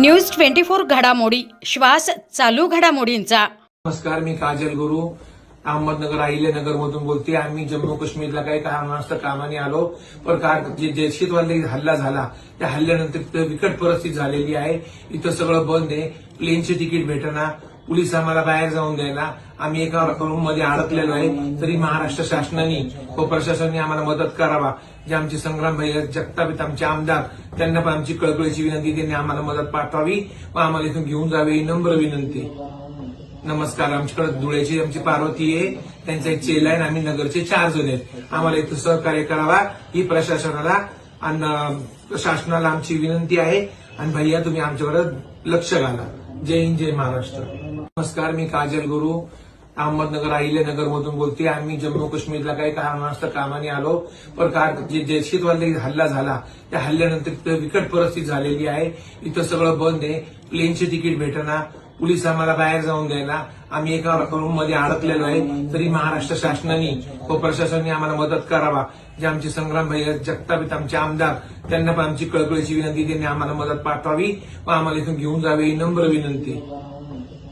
News twenty four घडामोडी. श्वास चालू घडामोडींचा. नमस्कार मी काजल गुरु. अहमदनगर अहिल्यानगर मधून बोलते. आम्ही जम्मू काश्मीरला काही कारणास्तव कामाने आलो. पण का जे दहशतवादी हल्ला झाला त्या हल्ल्यानंतर तिथं विकट परिस्थिती झालेली आहे. इथं सगळं बंद आहे. प्लेनचे तिकीट भेटना. पोलीस आम्हाला बाहेर जाऊन द्यायला. आम्ही एका रूममध्ये अडकलेलो आहे. तरी महाराष्ट्र शासनाने व प्रशासनाने आम्हाला मदत करावा. जे आमचे संग्राम भैया जगतापित आमचे आमदार त्यांना पण आमची कळकळीची विनंती त्यांनी आम्हाला मदत पाठवावी. व आम्हाला इथून घेऊन जावे ही नम्र विनंती नमस्कार आमच्याकडे धुळ्याची आमची पार्वती आहे. त्यांचा एक चेला आहे आम्ही नगरचे चार जण आहेत. आम्हाला इथं सहकार्य करावा ही प्रशासनाला आणि शासनाला आमची विनंती आहे. आणि भैया तुम्ही आमच्याकडे लक्ष घाला. जय हिंद जय महाराष्ट्र. नमस्कार मी काजल गुरु. अहमदनगर अहिल्यानगर मधून बोलते आम्ही जम्मू काश्मीरला काही कारणास्तव कामाने आलो. पण कार जे दहशतवादी हल्ला झाला त्या हल्ल्यानंतर तिथं विकट परिस्थिती झालेली आहे. इथं सगळं बंद आहे. प्लेनचे तिकीट भेटना. पोलीस आम्हाला बाहेर जाऊन द्यायला. आम्ही एका रूममध्ये अडकलेलो आहे. तरी महाराष्ट्र शासनाने व प्रशासनाने आम्हाला मदत करावा. जे आमचे संग्राम भाई जगतापित आमचे आमदार त्यांना पण आमची कळकळीची विनंती त्यांनी आम्हाला मदत पाठवावी व आम्हाला इथून घेऊन जावे ही नम्र विनंती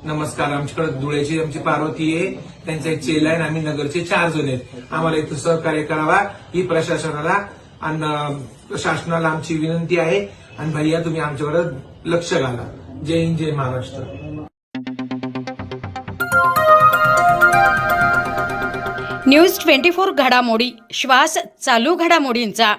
नमस्कार आमच्याकडे धुळ्याची आमची पार्वती आहे. त्यांचा एक चेला आहे आम्ही नगरचे चार जण आहेत. आम्हाला इथं सहकार्य करावा ही प्रशासनाला आणि शासनाला आमची विनंती आहे. आणि भैया तुम्ही आमच्याकडे लक्ष घाला. जय हिंद जय महाराष्ट्र. न्यूज ट्वेंटी फोर घडामोडी श्वास चालू घडामोडींचा.